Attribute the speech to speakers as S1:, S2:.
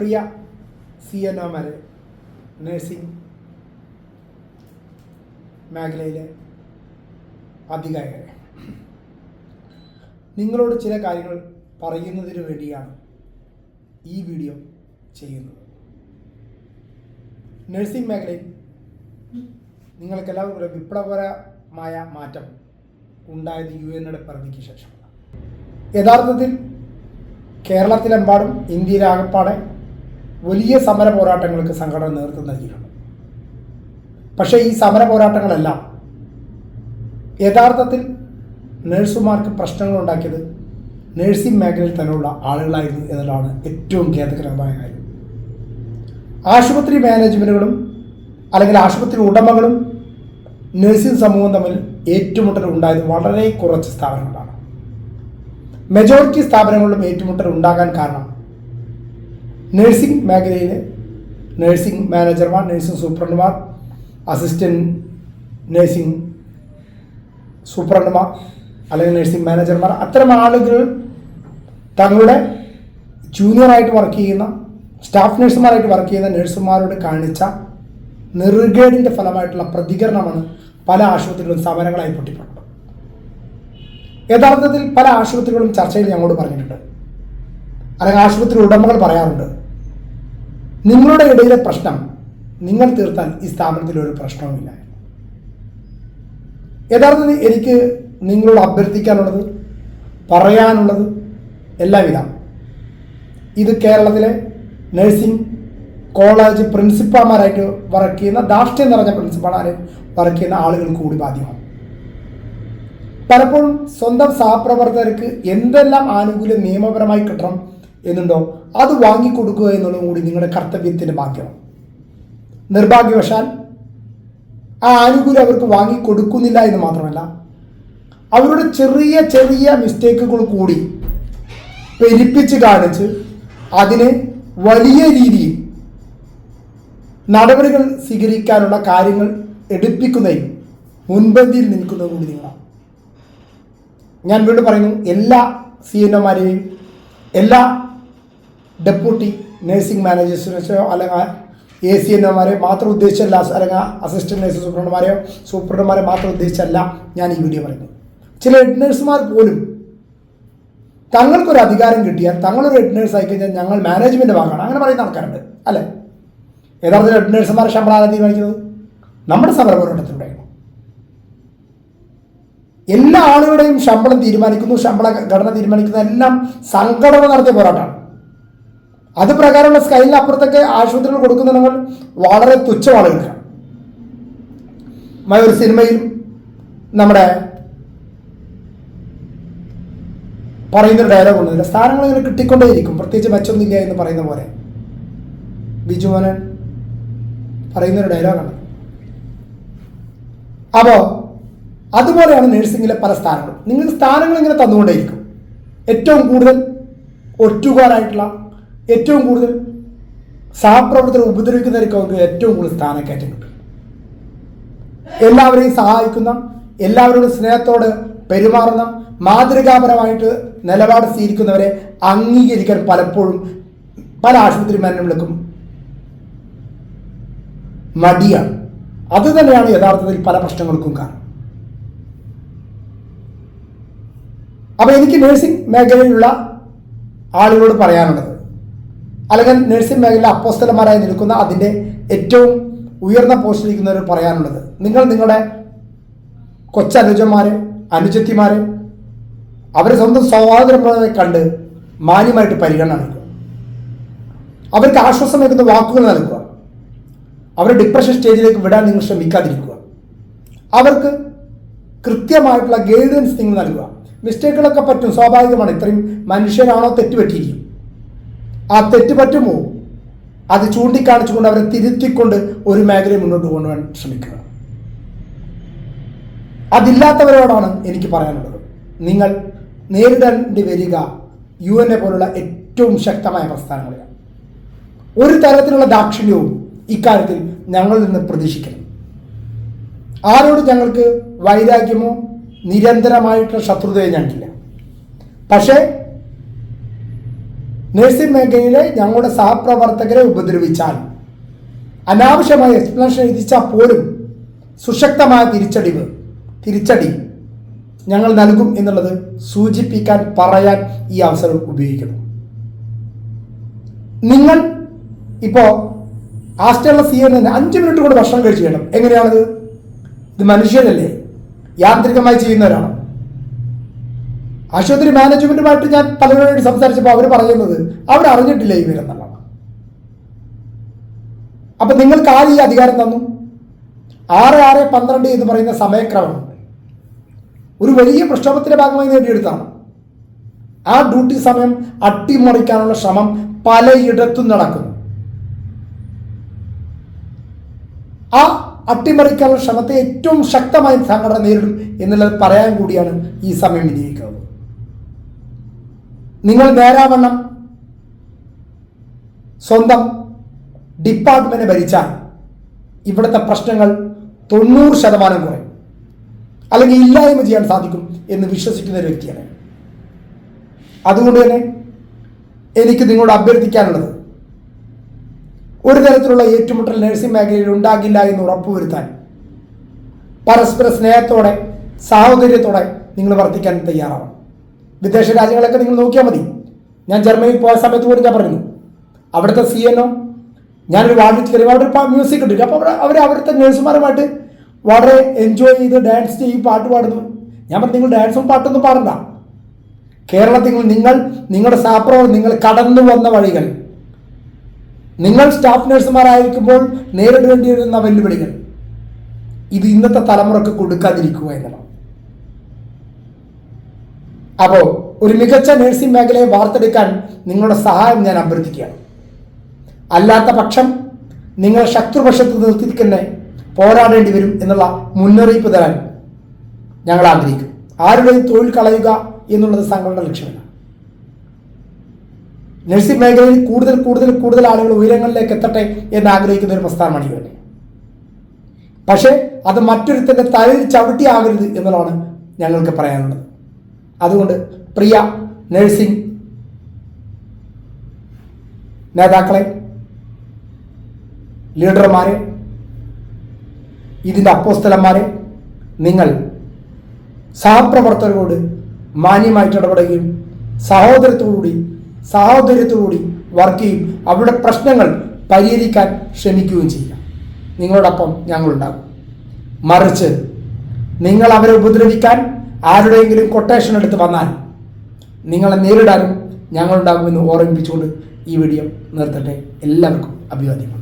S1: പ്രിയ C N ഒമാരെ nursing മേഖലയിലെ അധികാരികളെ. നിങ്ങളോട് ചില കാര്യങ്ങൾ പറയുന്നതിന് വേണ്ടിയാണ് ഈ വീഡിയോ ചെയ്യുന്നത്. നഴ്സിംഗ് മേഖലയിൽ നിങ്ങൾക്കെല്ലാവർക്കും ഒരു വിപ്ലവകരമായ മാറ്റം ഉണ്ടായത് യു എയുടെ പിറവിക്ക് ശേഷമാണ്. യഥാർത്ഥത്തിൽ കേരളത്തിലെമ്പാടും ഇന്ത്യയിലാകപ്പാടെ വലിയ സമര പോരാട്ടങ്ങൾക്ക് സംഘടന നേതൃത്വം നൽകിയിട്ടുണ്ട്. പക്ഷേ ഈ സമര പോരാട്ടങ്ങളെല്ലാം യഥാർത്ഥത്തിൽ നഴ്സുമാർക്ക് പ്രശ്നങ്ങൾ ഉണ്ടാക്കിയത് നഴ്സിംഗ് മേഖലയിൽ തന്നെയുള്ള ആളുകളായിരുന്നു എന്നതാണ് ഏറ്റവും ഖേദകരമായ കാര്യം. ആശുപത്രി മാനേജ്മെന്റുകളും അല്ലെങ്കിൽ ആശുപത്രി ഉടമകളും നഴ്സിംഗ് സമൂഹം തമ്മിൽ ഏറ്റുമുട്ടൽ ഉണ്ടായത് വളരെ കുറച്ച് സ്ഥാപനങ്ങളാണ്. മെജോറിറ്റി സ്ഥാപനങ്ങളിലും ഏറ്റുമുട്ടൽ ഉണ്ടാകാൻ കാരണം നഴ്സിംഗ് മേഖലയിൽ നഴ്സിംഗ് മാനേജർമാർ നഴ്സിംഗ് സൂപ്രണ്ടുമാർ അസിസ്റ്റന്റ് നഴ്സിംഗ് സൂപ്രണ്ടുമാർ അല്ലെങ്കിൽ നഴ്സിംഗ് മാനേജർമാർ അത്തരം ആളുകൾ തങ്ങളുടെ ജൂനിയറായിട്ട് വർക്ക് ചെയ്യുന്ന സ്റ്റാഫ് നഴ്സുമാരായിട്ട് വർക്ക് ചെയ്യുന്ന നഴ്സുമാരോട് കാണിച്ച നെറുകേടിന്റെ ഫലമായിട്ടുള്ള പ്രതികരണമാണ് പല ആശുപത്രികളും സമരങ്ങളായി പൊട്ടിപ്പെട്ടത് യഥാർത്ഥത്തിൽ പല ആശുപത്രികളും ചർച്ചയിൽ ഞങ്ങളോട് പറഞ്ഞിട്ടുണ്ട്. അല്ലെങ്കിൽ ആശുപത്രി ഉടമകൾ പറയാറുണ്ട് നിങ്ങളുടെ ഇടയിലെ പ്രശ്നം നിങ്ങൾ തീർത്താൽ ഈ സ്ഥാപനത്തിൽ ഒരു പ്രശ്നവുമില്ല യഥാർത്ഥത്തിൽ എനിക്ക് നിങ്ങളോട് അഭ്യർത്ഥിക്കാനുള്ളത് പറയാനുള്ളത് എല്ലാവിധ. ഇത് കേരളത്തിലെ നഴ്സിംഗ് കോളേജ് പ്രിൻസിപ്പാൾമാരായിട്ട് വർക്ക് ചെയ്യുന്ന ധാർഷ്ട്യം നിറഞ്ഞ പ്രിൻസിപ്പാൾമാരെ വർക്ക് ചെയ്യുന്ന ആളുകൾക്ക് കൂടി ബാധ്യമാണ്. പലപ്പോഴും സ്വന്തം സഹപ്രവർത്തകർക്ക് എന്തെല്ലാം ആനുകൂല്യം നിയമപരമായി കിട്ടണം എന്നുണ്ടോ അത് വാങ്ങിക്കൊടുക്കുക എന്നുള്ളതും കൂടി നിങ്ങളുടെ കർത്തവ്യത്തിന്റെ ഭാഗ്യമാണ് നിർഭാഗ്യവശാൽ ആ ആനുകൂല്യം അവർക്ക് വാങ്ങിക്കൊടുക്കുന്നില്ല എന്ന് മാത്രമല്ല അവരുടെ ചെറിയ ചെറിയ മിസ്റ്റേക്കുകൾ കൂടി പെരിപ്പിച്ച് കാണിച്ച് അതിനെ വലിയ രീതിയിൽ നടപടികൾ സ്വീകരിക്കാനുള്ള കാര്യങ്ങൾ എടുപ്പിക്കുന്നതിൽ മുൻപന്തിയിൽ നിൽക്കുന്നത് കൂടി നിങ്ങളാണ്. ഞാൻ വീണ്ടും പറയുന്നു എല്ലാ സി എൻ ഒമാരെയും എല്ലാ ഡെപ്യൂട്ടി നഴ്സിംഗ് മാനേജേഴ്സിനെയോ അല്ലെങ്കിൽ എ സി എന്നമാരെ മാത്രം ഉദ്ദേശിച്ചല്ല അല്ലെങ്കിൽ അസിസ്റ്റന്റ് നഴ്സ് സൂപ്രണ്ടുമാരെയോ സൂപ്രണ്ടുമാരെ മാത്രം ഉദ്ദേശിച്ചല്ല ഞാൻ ഈ വീഡിയോ പറയുന്നത്. ചില ഹെഡ് നഴ്സുമാർ പോലും തങ്ങൾക്കൊരു അധികാരം കിട്ടിയാൽ തങ്ങളൊരു ഹെഡ് നേഴ്സ് ആയി കഴിഞ്ഞാൽ ഞങ്ങൾ മാനേജ്മെന്റ് ഭാഗമാണ്. അങ്ങനെ പറയുന്ന ആൾക്കാരുണ്ട് അല്ലേ? യഥാർത്ഥത്തിൽ ഹെഡ് നേഴ്സുമാരെ ശമ്പളം തീരുമാനിക്കുന്നത്? നമ്മുടെ സമര പോരാട്ടത്തിലൂടെയാണ് എല്ലാ ആളുകളുടെയും ശമ്പളം തീരുമാനിക്കുന്നു ശമ്പള ഘടന തീരുമാനിക്കുന്ന എല്ലാം സംഘടന നടത്തിയ പോരാട്ടമാണ്. അത് പ്രകാരമുള്ള സ്കൈലിന് അപ്പുറത്തൊക്കെ ആശുപത്രികൾ കൊടുക്കുന്ന നമ്മൾ വളരെ തുച്ഛമാണ് മയൊരു സിനിമയിൽ നമ്മുടെ പറയുന്നൊരു ഡയലോഗ് ഉണ്ട്. സ്ഥാനങ്ങൾ ഇങ്ങനെ കിട്ടിക്കൊണ്ടേയിരിക്കും. പ്രത്യേകിച്ച് മെച്ചൊന്നുമില്ല എന്ന് പറയുന്ന പോലെ. ബിജു മോനൻ പറയുന്നൊരു ഡയലോഗാണ് അപ്പോൾ അതുപോലെയാണ് നഴ്സിംഗിലെ പല സ്ഥാനങ്ങളും. നിങ്ങൾ സ്ഥാനങ്ങൾ ഇങ്ങനെ തന്നുകൊണ്ടേയിരിക്കും. ഏറ്റവും കൂടുതൽ ഒറ്റുകാരായിട്ടുള്ള ഏറ്റവും കൂടുതൽ സഹപ്രവർത്തകർ ഉപദ്രവിക്കുന്നവർക്ക് അവർക്ക് ഏറ്റവും കൂടുതൽ സ്ഥാനക്കയറ്റം കിട്ടും എല്ലാവരെയും സഹായിക്കുന്ന എല്ലാവരോടും സ്നേഹത്തോട് പെരുമാറുന്ന മാതൃകാപരമായിട്ട് നിലപാട് സ്വീകരിക്കുന്നവരെ അംഗീകരിക്കാൻ പലപ്പോഴും പല ആശുപത്രി മാനേജുകൾക്കും മടിയാണ്. അത് തന്നെയാണ് യഥാർത്ഥത്തിൽ പല പ്രശ്നങ്ങൾക്കും കാരണം. അപ്പോൾ എനിക്ക് നഴ്സിംഗ് മേഖലയിലുള്ള ആളുകളോട് പറയാനുള്ളത് അല്ലെങ്കിൽ നഴ്സിംഗ് മേഖലയിലെ അപ്പോസ്തലന്മാരായി നിൽക്കുന്ന അതിന്റെ ഏറ്റവും ഉയർന്ന പോസ്റ്റിലിരിക്കുന്നവർ പറയാനുള്ളത് നിങ്ങൾ നിങ്ങളുടെ കൊച്ചനുജന്മാരെ അനുജത്തിമാരെ അവരെ സ്വന്തം സ്വാതന്ത്ര്യം കണ്ട് മാന്യമായിട്ട് പരിഗണന നൽകുക. അവർക്ക് ആശ്വാസം നൽകുന്ന വാക്കുകൾ നൽകുക. അവരെ ഡിപ്രഷൻ സ്റ്റേജിലേക്ക് വിടാൻ നിങ്ങൾ ശ്രമിക്കാതിരിക്കുക. അവർക്ക് കൃത്യമായിട്ടുള്ള ഗൈഡൻസ് നിങ്ങൾ നൽകുക. മിസ്റ്റേക്കുകളൊക്കെ പറ്റും സ്വാഭാവികമാണ്. ഇത്രയും മനുഷ്യരാണോ തെറ്റ് പറ്റിയിരിക്കും ആ തെറ്റ് പറ്റുമോ? അത് ചൂണ്ടിക്കാണിച്ചുകൊണ്ട് അവരെ തിരുത്തിക്കൊണ്ട് ഒരു മേഖലയെ മുന്നോട്ട് കൊണ്ടുപോകാൻ ശ്രമിക്കുക. അതില്ലാത്തവരോടാണ് എനിക്ക് പറയാനുള്ളത്. നിങ്ങൾ നേരിടേണ്ടി വരിക യു എൻ എ പോലുള്ള ഏറ്റവും ശക്തമായ പ്രസ്ഥാനങ്ങളെയാണ്. ഒരു തരത്തിലുള്ള ദാക്ഷിണ്യവും ഇക്കാര്യത്തിൽ ഞങ്ങളിൽ നിന്ന് പ്രതീക്ഷിക്കണം. ആരോട് ഞങ്ങൾക്ക് വൈരാഗ്യമോ നിരന്തരമായിട്ടുള്ള ശത്രുതയോ ഞങ്ങൾക്കില്ല. പക്ഷേ നഴ്സിംഗ് മേഖലയിലെ ഞങ്ങളുടെ സഹപ്രവർത്തകരെ ഉപദ്രവിച്ചാൽ അനാവശ്യമായ എക്സ്പ്ലനേഷൻ എഴുതിച്ചാൽ പോലും സുശക്തമായ തിരിച്ചടിവ് തിരിച്ചടി ഞങ്ങൾ നൽകും എന്നുള്ളത് സൂചിപ്പിക്കാൻ പറയാൻ ഈ അവസരം ഉപയോഗിക്കുന്നു. നിങ്ങൾ ഇപ്പോൾ ആസ്റ്ററുള്ള സി എൻ അഞ്ച് മിനിറ്റ് കൊണ്ട് ഭക്ഷണം കഴിച്ചു വേണം. എങ്ങനെയാണത്? ഇത് മനുഷ്യരല്ലേ? യാന്ത്രികമായി ചെയ്യുന്നവരാണ്. ആശുപത്രി മാനേജ്മെന്റുമായിട്ട് ഞാൻ പലരോട് സംസാരിച്ചപ്പോൾ അവർ പറയുന്നത് അവർ അറിഞ്ഞിട്ടില്ല ഈ വിവരെന്നുള്ളതാണ് അപ്പൊ നിങ്ങൾക്ക് ആര് ഈ അധികാരം തന്നു? ആറ് ആറ് പന്ത്രണ്ട് എന്ന് പറയുന്ന സമയക്രമം. ഒരു വലിയ പ്രക്ഷോഭത്തിന്റെ ഭാഗമായി നേടിയെടുത്താണ്. ആ ഡ്യൂട്ടി സമയം അട്ടിമറിക്കാനുള്ള ശ്രമം പലയിടത്തും നടക്കുന്നു. ആ അട്ടിമറിക്കാനുള്ള ശ്രമത്തെ ഏറ്റവും ശക്തമായി സംഘടന നേരിടും എന്നുള്ളത് പറയാൻ കൂടിയാണ് ഈ സമയം വിനിയോഗിക്കുന്നത് നിങ്ങൾ നേരാവണ്ണം സ്വന്തം ഡിപ്പാർട്ട്മെന്റ് ഭരിച്ചാൽ ഇവിടുത്തെ പ്രശ്നങ്ങൾ തൊണ്ണൂറ് ശതമാനം കുറയും. അല്ലെങ്കിൽ ഇല്ലായ്മ ചെയ്യാൻ സാധിക്കും എന്ന് വിശ്വസിക്കുന്ന ഒരു വ്യക്തിയാണ് അതുകൊണ്ട് തന്നെ എനിക്ക് നിങ്ങളോട് അഭ്യർത്ഥിക്കാനുള്ളത് ഒരു തരത്തിലുള്ള ഏറ്റുമുട്ടൽ നഴ്സിംഗ് മേഖലയിൽ ഉണ്ടാകില്ല എന്ന് ഉറപ്പുവരുത്താൻ പരസ്പര സ്നേഹത്തോടെ സാഹോദര്യത്തോടെ നിങ്ങൾ വർദ്ധിക്കാൻ തയ്യാറാവണം. വിദേശ രാജ്യങ്ങളൊക്കെ നിങ്ങൾ നോക്കിയാൽ മതി. ഞാൻ ജർമ്മനിയിൽ പോയ സമയത്ത് പോലും ഞാൻ പറഞ്ഞു അവിടുത്തെ സി എൻ ഒ ഞാനൊരു വാർഡിൽ കയറി അവിടെ ഒരു മ്യൂസിക് ഉണ്ട്. അപ്പോൾ അവർ അവിടുത്തെ നേഴ്സുമാരുമായിട്ട് വളരെ എൻജോയ് ചെയ്ത് ഡാൻസ് ചെയ്യും പാട്ട് പാടുന്നു. ഞാൻ പറഞ്ഞു നിങ്ങൾ ഡാൻസും പാട്ടൊന്നും പാടണ്ട. കേരളത്തിൽ നിങ്ങൾ നിങ്ങളുടെ സാപ്രവർ നിങ്ങൾ കടന്നു വന്ന വഴികൾ. നിങ്ങൾ സ്റ്റാഫ് നഴ്സുമാരായിരിക്കുമ്പോൾ നേരിടേണ്ടി വരുന്ന വെല്ലുവിളികൾ. ഇത് ഇന്നത്തെ തലമുറയ്ക്ക് കൊടുക്കാതിരിക്കുക എന്നതാണ്. അപ്പോൾ ഒരു മികച്ച നഴ്സിംഗ് മേഖലയെ വാർത്തെടുക്കാൻ നിങ്ങളുടെ സഹായം ഞാൻ അഭ്യർത്ഥിക്കുകയാണ്. അല്ലാത്ത പക്ഷം നിങ്ങൾ ശത്രുപക്ഷത്ത് നിർത്തിക്കുന്ന പോരാടേണ്ടി വരും എന്നുള്ള മുന്നറിയിപ്പ് തരാൻ ഞങ്ങൾ ആഗ്രഹിക്കും. ആരുടെയും തൊഴിൽ കളയുക എന്നുള്ളത് സംഘടന ലക്ഷ്യമല്ല. നഴ്സിംഗ് മേഖലയിൽ കൂടുതൽ കൂടുതൽ കൂടുതൽ ആളുകൾ ഉയരങ്ങളിലേക്ക് എത്തട്ടെ എന്ന് ആഗ്രഹിക്കുന്ന ഒരു പ്രസ്ഥാനമാണ് ഇവ പക്ഷേ അത് മറ്റൊരുത്തന്റെ തലയിൽ ചവിട്ടിയാകരുത് എന്നുള്ളതാണ് ഞങ്ങൾക്ക് പറയാനുള്ളത്. അതുകൊണ്ട് പ്രിയ നഴ്സിംഗ് നേതാക്കളെ ലീഡർമാരെ ഇതിന്റെ അപ്പോസ്തലന്മാരെ നിങ്ങൾ സഹപ്രവർത്തകരോട് മാന്യമായിട്ട് ഇടപെടുകയും സഹോദരത്തോടുകൂടി സഹോദര്യത്തോടുകൂടി വർക്ക് ചെയ്യും. അവരുടെ പ്രശ്നങ്ങൾ പരിഹരിക്കാൻ ശ്രമിക്കുകയും ചെയ്യുക നിങ്ങളോടൊപ്പം ഞങ്ങളുണ്ടാകും. മറിച്ച് നിങ്ങൾ അവരെ ഉപദ്രവിക്കാൻ ആരുടെയെങ്കിലും കൊട്ടേഷൻ എടുത്ത് വന്നാൽ നിങ്ങളെ നേരിടാനും ഞങ്ങളുണ്ടാകുമെന്ന് ഓർമ്മിപ്പിച്ചുകൊണ്ട് ഈ വീഡിയോ നിർത്തട്ടെ. എല്ലാവർക്കും അഭിവാദ്യങ്ങൾ.